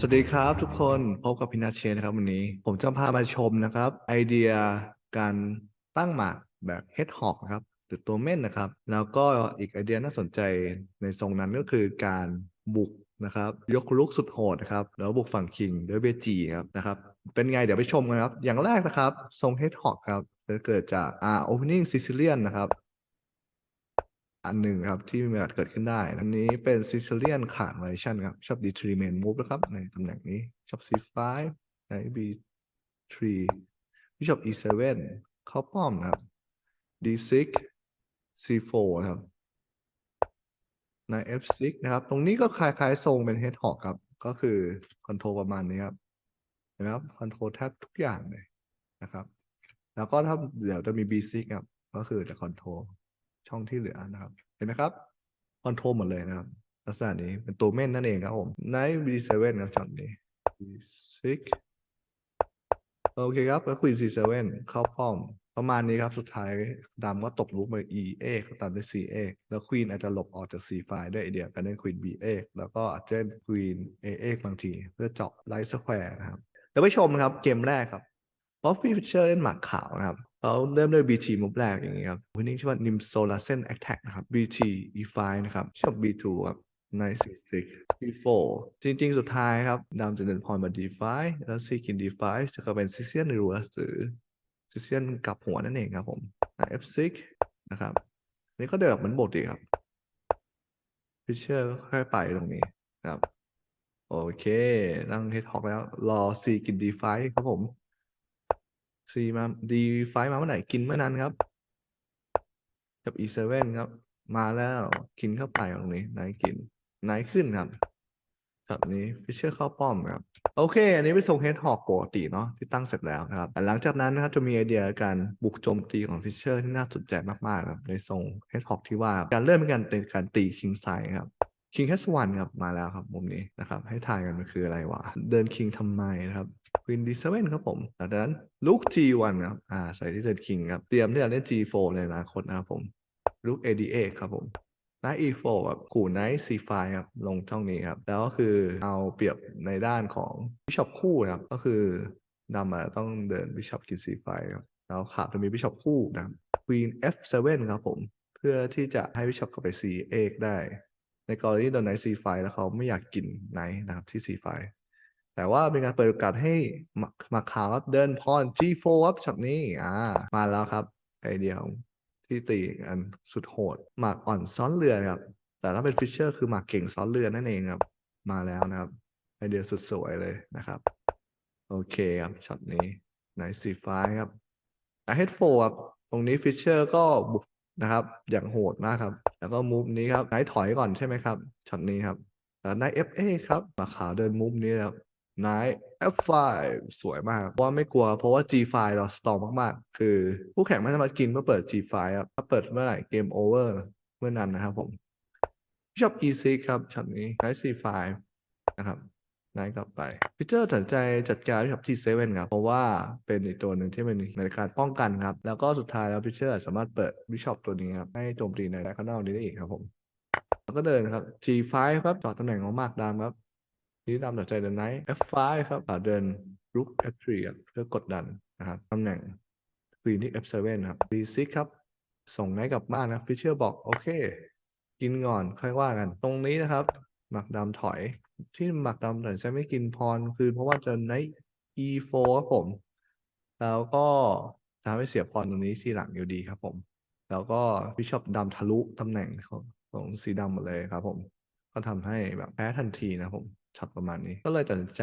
สวัสดีครับทุกคนพบกับพินาเชนะครับวันนี้ ผมจะพามาชมนะครับ ไอเดียการตั้งหมากแบบเฮดฮอกนะครับหรือตัวเม่นนะครับ แล้วก็อีกไอเดียน่าสนใจในทรงนั้นก็คือการบุกนะครับ ยกลุกสุดโหดนะครับ แล้วบุกฝั่งคิงด้วยเบจีครับนะครับเป็นไงเดี๋ยวไปชมกันครับ อย่างแรกนะครับ ทรงเฮดฮอกครับจะเกิดจากอ่า opening Sicilian นะครับ อันหนึ่งครับที่มีโอกาสเกิดขึ้นได้ อันนี้เป็นซิซิเลียนขาด variation ครับชอบ d3 main move นะครับ ในตำแหน่งนี้ชอบ c5 ใน b3 พี่ชอบ e7 เข้าป้อมนะครับ d6 c4 นะครับใน f6 นะครับ ตรงนี้ก็คล้ายๆทรงเป็น head hawk ครับ ก็คือคอนโทรลประมาณนี้ครับเห็นะครับคอนโทรลแทบทุกอย่างเลยนะครับ แล้วก็ถ้าเดี๋ยวจะมี b6 ครับ ก็คือจะคอนโทรล ช่องที่เหลือนะครับ เห็นไหมครับคอนโทรลหมดเลยนะครับ ลักษณะนี้เป็นตัวเม่นนั่นเองครับผมใน b7 ครับช็อตนี้ b6 โอเคครับก็คุย c7 เข้าป้อม ประมาณนี้ครับ สุดท้ายดำก็ตกลุกมา e เอกตามด้วย c เอแล้วควีนอาจจะหลบออกจาก c ไฟด้วยไอเดียการเล่นควีน b เอกแล้วก็อาจจะควีน a เอกบางที เพื่อเจาะไลท์สแควร์นะครับเดี๋ยวไปชมครับเกมแรกครับ บอฟฟี่ฟิชเชอร์เล่นหมากขาวนะครับเขาเริ่มด้วย BT มุกแรกอย่างนี้ครับวันนี้ชื่อว่า Nim Solar Sen Attack นะครับ BT E5 นะครับชอบ B2 ครับใน C6 C4 จริง ๆ สุดท้ายครับดำจะเดินพรมา D5 แล้ว C กิน D5 จะกลายเป็น Sicilian Reverse หรือ Sicilian กลับหัวนั่นเองครับผมใน F6 นะครับ นี่ก็เดินแบบเหมือนบทดีครับฟิชเชอร์ก็ค่อยไปตรงนี้นะครับ โอเคนั่งเฮดฮอกแล้ว รอ C กิน D5 ครับผม C มา D5 มาเมื่อไหร่กินเมื่อนั้นครับ กับ E7 ครับ มาแล้วกินเข้าไปตรงนี้ไหนกินไหนขึ้นครับแบบนี้ฟิชเชอร์เข้าป้อมครับ โอเค อันนี้เป็นทรงเฮดฮอกปกติเนาะที่ตั้งเสร็จแล้วนะครับแต่หลังจากนั้นนะครับจะมีไอเดียการบุกโจมตีของฟิชเชอร์ที่น่าสนใจมากๆครับในทรงเฮดฮอกที่ว่าการเริ่มเป็นการเป็นการตีคิงไซครับคิง H1 ครับมาแล้วครับมุมนี้นะครับให้ทายกันมันคืออะไรวะเดินคิงทำไมนะครับ Queen D7 ครับผมจากนั้นลูก G1 ครับอ่าใส่ที่เดินคิงครับ เตรียมที่จะเล่น G4 ในอนาคตนะครับผมลูก ADA ครับผม Knight E4 ครับขู่ Knight C5 ครับลงช่องนี้ครับ แล้วก็คือเอาเปรียบในด้านของบิชอปคู่นะครับ ก็คือดำอะต้องเดินบิชอปกิน C5 ครับแล้วขาวจะมีบิชอปคู่นะครับ Queen F7 ครับผม เพื่อที่จะให้บิชอปเข้าไป C8 ได้ ในกรณีโดนไนท์ซีไฟแล้วเขาไม่อยากกินไนท์นะครับที่ซีไฟ แต่ว่าเป็นการเปิดโอกาสให้มามาขาวครับเดินพร G4 ครับช็อตนี้อ่ามาแล้วครับ ไอเดียของที่ตีอันสุดโหดหมากอ่อนซ้อนเรือครับ แต่ถ้าเป็นฟิชเชอร์คือหมากเก่งซ้อนเรือนั่นเองครับ มาแล้วนะครับ ไอเดียสุดสวยเลยนะครับ โอเคครับช็อตนี้ไนท์ซีไฟครับไอเฮดโฟครับตรงนี้ฟิชเชอร์ก็บุกนะครับ อย่างโหดมากครับ แล้วก็มูฟนี้ครับไนถอยก่อนใช่ไหมครับช็อตนี้ครับแล้วไนท์ FA ครับมาขาวเดินมูฟนี้ครับ ไนท์ F5 สวยมากว่าไม่กลัวเพราะว่า G5 เราสตรองมากๆ คือผู้แข่งไม่สามารถกินเมื่อเปิด G5 ครับถ้าเปิดเมื่อไหร่เกมโอเวอร์เมื่อนั้นนะครับผมชอบ E6 ครับช็อตนี้ไนท์ C5 นะครับไนท์กลับไปพิเจอร์ตัดใจจัดการกับ T7 ครับ เพราะว่าเป็นอีกตัวหนึ่งที่เป็นในการป้องกันครับ แล้วก็สุดท้ายแล้วพิเจอร์สามารถเปิดบิชอปตัวนี้ครับ ให้โจมตีในแดคานอลนี้ได้อีกครับผม แล้วก็เดินครับ G5 ครับจอดตำแหน่งของมากดามครับ นี้ดามตัดใจเดินไนท์ F5 ครับเดินรุก F3 เพื่อกดดันนะครับตำแหน่ง Queen ที่ F7 ครับ B6 ครับส่งไนท์กลับบ้านนะฟิชเชอร์บอกโอเค กินก่อนค่อยว่ากัน ตรงนี้นะครับ หมักดำถอยที่หมักดำตัดสินใจไม่กินพรคือเพราะว่าเดินไนท์ E4 ครับผม แล้วก็ทำให้เสียพรตรงนี้ทีหลังอยู่ดีครับผม แล้วก็บิชอปดำทะลุตำแหน่งของของสีดำหมดเลยครับผม ก็ทำให้แบบแพ้ทันทีนะผม ช็อตประมาณนี้ ก็เลยตัดสินใจ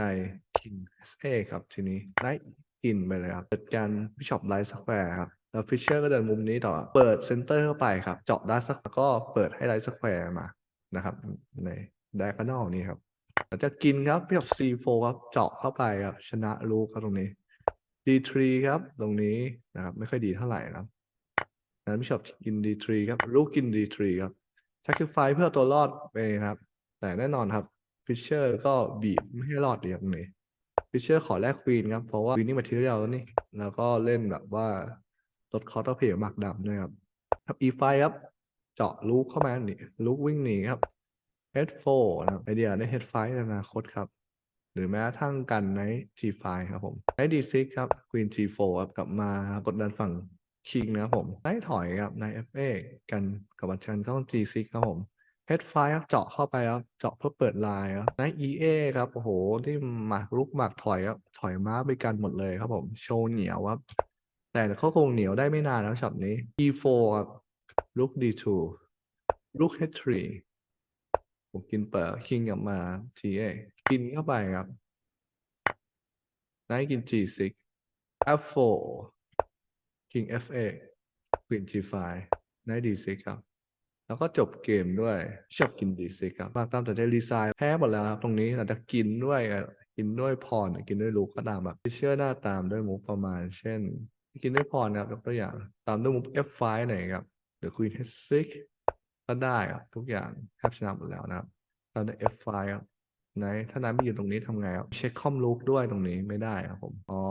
กิน SA ครับทีนี้ไนท์กินไปเลยครับจัดการบิชอปไลท์สแควร์ครับแล้วฟิชเชอร์ก็เดินมุมนี้ต่อ เปิดเซนเตอร์เข้าไปครับ เจาะด้านสักแล้วก็เปิดให้ไลท์สแควร์มานะครับในไดคานอลนี้ครับหลังจากกินครับบิชอป C4 ครับเจาะเข้าไปครับชนะลูกครับตรงนี้ D3 ครับตรงนี้นะครับไม่ค่อยดีเท่าไหร่นะครับนั้นบิชอปกิน D3 ครับลูกกิน D3 ครับ sacrifice เพื่อตัวรอดไปครับ แต่แน่นอนครับ ฟิชเชอร์ก็บีบไม่ให้รอดดีครับตรงนี้ฟิชเชอร์ขอแลกควีนครับเพราะว่า winning material แล้วนี่ แล้วก็เล่นแบบว่าลดคอร์ตเพย์หมักดำด้วยครับครับ E5 ครับ เจาะลูกเข้ามาหนีลูกวิ่งหนีครับ H4 นะครับไอเดียได้ H5 ในอนาคตครับ หรือแม้กระทั่งกันใน G5 ครับผมใน D6 ครับ Queen G4 ครับกลับมากดดันฝั่งคิงนะครับผมในถอยครับใน FA กันกับบัญชันต้อง G6 ครับผม H5 ครับเจาะเข้าไปครับเจาะเพื่อเปิดลายครับใน EA ครับโอ้โหที่หมากรุกหมากถอยครับถอยม้าไปกันหมดเลยครับผมโชว์เหนียวครับ แต่เขาคงเหนียวได้ไม่นานแล้วช็อตนี้ E4 ครับลุก D2 ลุก H3 ผมกินเปิดคิงกลับมา G8 กินเข้าไปครับนท์กิน G6 F4 King F8 Queen G5 นท์ D6 ครับ แล้วก็จบเกมด้วยชอบกิน D6 ครับมากตามแต่ใจรีไซน์แพ้หมดแล้วครับตรงนี้อาจจะกินด้วยกินด้วยพรกินด้วยลูกก็ตามแบบเชื่อหน้าตามด้วยมุกประมาณ เช่น กินด้วยพรนะครับยกตัวอย่างตามด้วยมุก F5 หน่อยครับหรือ Queen H6 ก็ได้ครับทุกอย่างแทบชนะหมดแล้วนะครับตอนใน F5 ครับไหนถ้านายไม่อยู่ตรงนี้ทำไงครับเช็คคอมลูกด้วยตรงนี้ไม่ได้ครับผมอ๋อ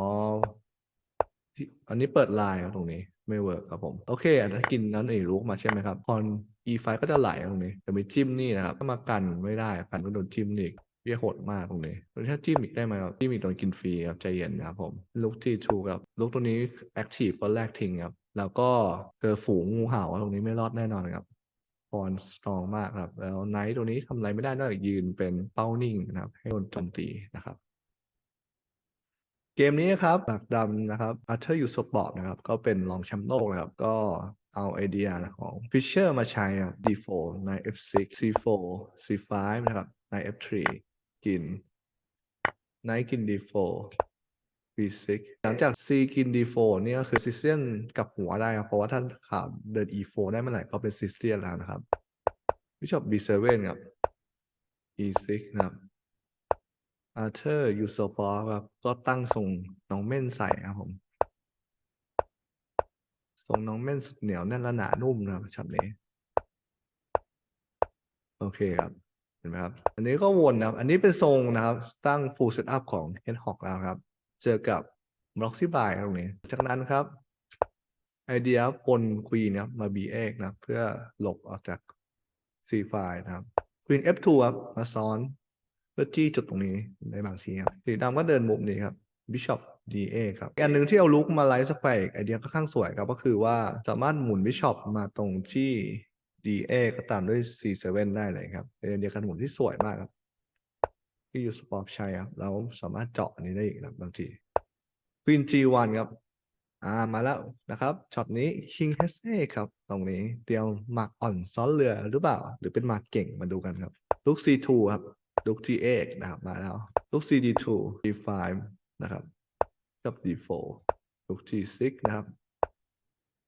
ที่อันนี้เปิดไลน์ครับตรงนี้ ไม่เวิร์กครับผม โอเคถ้กินนั้นเองลูกมาใช่ไหมครับ พอ E5 ก็จะไหลตรงนี้แต่ไม่จิ้มนี่นะครับถ้ามากันไม่ได้กันก็โดนจิ้มอีกเบี้ยโหดมากตรงนี้แล้ถ้าจิ้มอีกได้ไหมครับจิ้มอีกโดนกินฟรีครับใจเย็นนะครับผมลูก G2 ครับลูกตัวนี้แอคทีฟตอนแรกทิ้งครับแล้วก็เจอฝูงงูเห่าตรงนี้ไม่รอดแน่นอนครับพรสตรองมากครับ แล้วไนท์ตัวนี้ทำอะไรไม่ได้นอกจากยืนเป็นเป้านิ่งนะครับ ให้โดนโจมตีนะครับ เกมนี้นะครับหลักดำนะครับอาร์เธอร์ยูสปอร์ตนะครับ ก็เป็นรองแชมป์โลกนะครับ ก็เอาไอเดียของฟิชเชอร์มาใช้ D4 ใน F6 C4 C5 นะครับใน F3 กินไนกิน D4 B6 หลังจาก C กิน D4 เนี่ยก็คือซิสเตียนกับหัวได้ครับ เพราะว่าท่านขาดเดิน E4 ได้เมื่อไหร่ก็เป็นซิสเตียนแล้วนะครับบิชอป B7 ครับ E6 นะครับ อาร์เธอร์ยูโซปอครับ ก็ตั้งทรงน้องเม่นใส่ครับผมทรงน้องเม่นสุดเหนียวแน่นและหนานุ่มนะครับช็อตนี้ โอเคครับ เห็นไหมครับ อันนี้ก็วนนะครับ อันนี้เป็นทรงนะครับ ตั้ง full setup ของ Head Hawk แล้วครับ เจอกับ Roxy b y ตรงนี้ จากนั้นครับไอเดียปน Queen นะครับมา B8 นะครับเพื่อหลบออกจาก C5 นะครับ Queen F2 ครับมาซ้อน เพื่อจี้จุดตรงนี้ในบางทีครับสีดำก็เดินมุมนี้ครับ Bishop DA ครับอีกอันหนึ่งที่เอาลุกมาไลท์สแควร์อีกไอเดียค่อนข้างสวยครับก็คือว่าสามารถหมุน Bishop มาตรงที่ DA ก็ตามด้วย C7 ได้เลยครับเป็นไอเดียการหมุนที่สวยมากครับ ที่ยูสปอร์ตใช้ครับเราสามารถเจาะอันนี้ได้อีกนะบางที Queen G1 ครับอ่ามาแล้วนะครับช็อตนี้ King SA ครับ ตรงนี้เตรียมหมากอ่อนซ้อนเรือหรือเปล่า หรือเป็นหมากเก่งมาดูกันครับลูก C2 ครับ ลูก G8 นะครับมาแล้วลูก CD2 D5 นะครับกับ D4 ลูก G6 นะครับ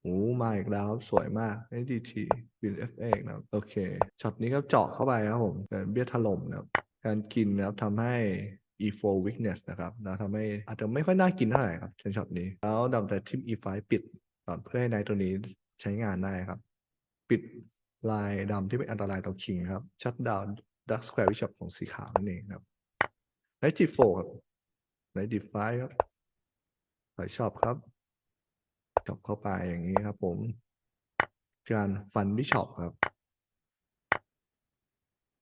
โอ้มาอีกแล้วครับสวยมาก DT Queen F8 นะครับโอเคช็อตนี้ก็เจาะเข้าไปครับผมเป็นเบี้ยถล่มนะครับการกินนะครับทำให้ E4 weakness นะครับแล้วทำให้อาจจะไม่ค่อยน่ากินเท่าไหร่ครับในช็อตนี้ แล้วดับแต่ทิม E5 ปิดก่อนเพื่อให้ในตัวนี้ใช้งานได้ครับ ปิดลายดำที่เป็นอันตรายต่อคิงครับ ชัดดาว ดักสแควร์วิชอปของสีขาวนั่นเองครับไนท์ G4 ครับไนท์ D5 ครับถอยชอบครับชอบเข้าไปอย่างนี้ครับ ผมการฟันบิชอปครับ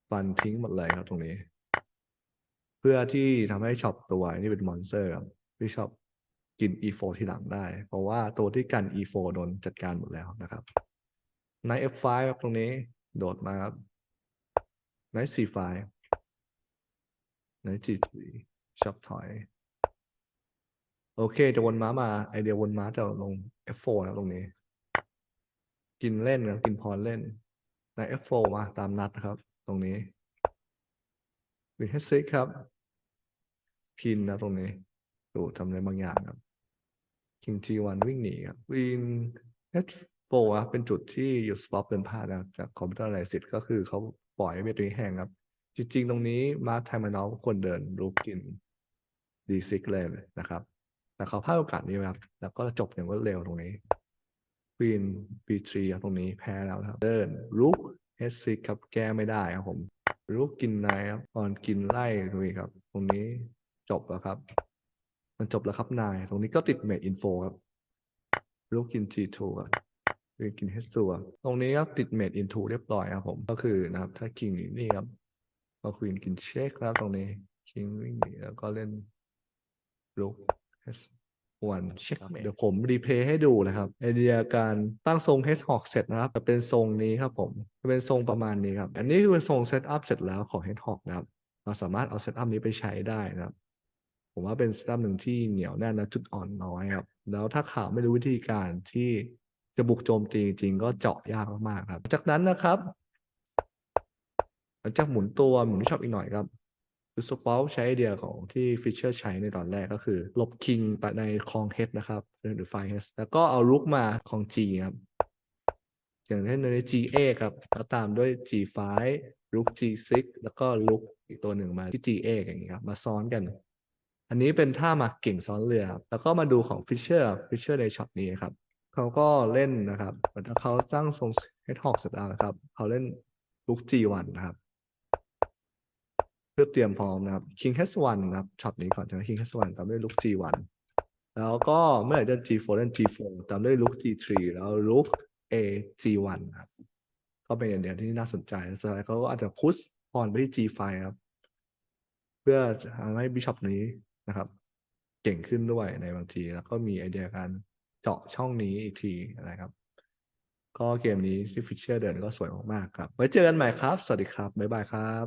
ฟันทิ้งหมดเลยครับตรงนี้ เพื่อที่ทำให้ช็อปตัวนี่เป็นมอนสเตอร์ครับที่ช็อปกิน E4 ที่หลังได้ เพราะว่าตัวที่กัน E4 โดนจัดการหมดแล้วนะครับใน F5 ครับตรงนี้โดดมาครับ ใน C5 ใน G3 ช็อปถอย โอเค จะวนม้ามา ไอเดียวนม้าจะลง F4 นะตรงนี้ กินเล่นครับกินพรเล่นใน F4 มาตามนัดนะครับ ตรงนี้วินเฮดซิกครับ พินนะตรงนี้ดูทำอะไรบางอย่างครับคิง G1 วิ่งหนีครับวินเฮดโฟครับเป็นจุดที่อยู่สปอปเดินพลาดนะจากคอมพิวเตอร์ไลซิตก็คือเขา ปล่อยให้เวทตัวนี้แห้งครับ จริง ๆ ตรงนี้มาร์คไทมานอลควรเดินรูปกินดีซิกเลยนะครับ แต่เขาพลาดโอกาสนี้ครับ แล้วก็จบอย่างรวดเร็วตรงนี้ควีน B3 ครับตรงนี้แพ้แล้วครับ เดินลุก H6 ครับแก้ไม่ได้ครับผมลุกกินนายครับตอนกินไล่ตรงนี้ครับ ตรงนี้จบแล้วครับ มันจบแล้วครับนาย ตรงนี้ก็ติดเมดอินโฟครับลุกกิน G2 ครับ ควีนกิน H2 ครับตรงนี้ครับติดเมดอินทูเรียบร้อยครับผมก็คือนะครับ ถ้าคิงนี่ครับก็ควีนกินเช็คแล้วตรงนี้คิงวิ่งหนีแล้วก็เล่นลุก S1 เช็คเดี๋ยวผมรีเพลย์ให้ดูนะครับไอเดียการตั้งทรง H Hawk เสร็จนะครับ จะเป็นทรงนี้ครับผมจะเป็นทรงประมาณนี้ครับ อันนี้คือเป็นทรงเซตอัพเสร็จแล้วของ H Hawk นะครับ เราสามารถเอาเซตอัพนี้ไปใช้ได้นะครับ ผมว่าเป็นเซตอัพหนึ่งที่เหนียวแน่นและจุดอ่อนน้อยครับ แล้วถ้าข่าวไม่รู้วิธีการที่ จะบุกโจมตีจริงๆก็เจาะยากมากๆครับ จากนั้นนะครับหลังจากหมุนตัวหมุนที่ชอบอีกหน่อยครับคือสปอลใช้ไอเดียของที่ฟิชเชอร์ใช้ในตอนแรกก็คือลบคิงไปในคลองเฮดนะครับหรือไฟเฮดแล้วก็เอารุกมาคลอง G ครับ อย่างเช่นใน G8 ครับแล้วตามด้วย G5 ลุก G6 แล้วก็ลุกอีกตัวหนึ่งมาที่ G8 อย่างนี้ครับมาซ้อนกัน อันนี้เป็นท่ามาเก่งซ้อนเรือครับแล้วก็มาดูของฟิชเชอร์ฟิชเชอร์ในช็อตนี้ครับ เขาก็เล่นนะครับหลังจากเขาตั้างทรงเฮดฮอกเสร็จแล้วนะครับ เขาเล่นลุก G1 นะครับ เพื่อเตรียมพร้อมนะครับ King H1 นะครับช็อตนี้ก่อนใช่ไหม King H1 ตามด้วยลุก G1 แล้วก็เมื่อไหร่จะ G4 เล่น G4 ตามด้วยลุก G3 แล้วลุก A G1 ครับ ก็เป็นอย่างเดียวที่น่าสนใจสุดท้ายเขาก็อาจจะพุชพรไปที่ G5 ครับ เพื่อทำให้บิชอปนี้นะครับ เก่งขึ้นด้วยในบางที แล้วก็มีไอเดียการ เจาะช่องนี้อีกทีนะครับ ก็เกมนี้ที่ฟิชเชอร์เดินก็สวยมากๆครับ ไว้เจอกันใหม่ครับ สวัสดีครับ บ๊ายบายครับ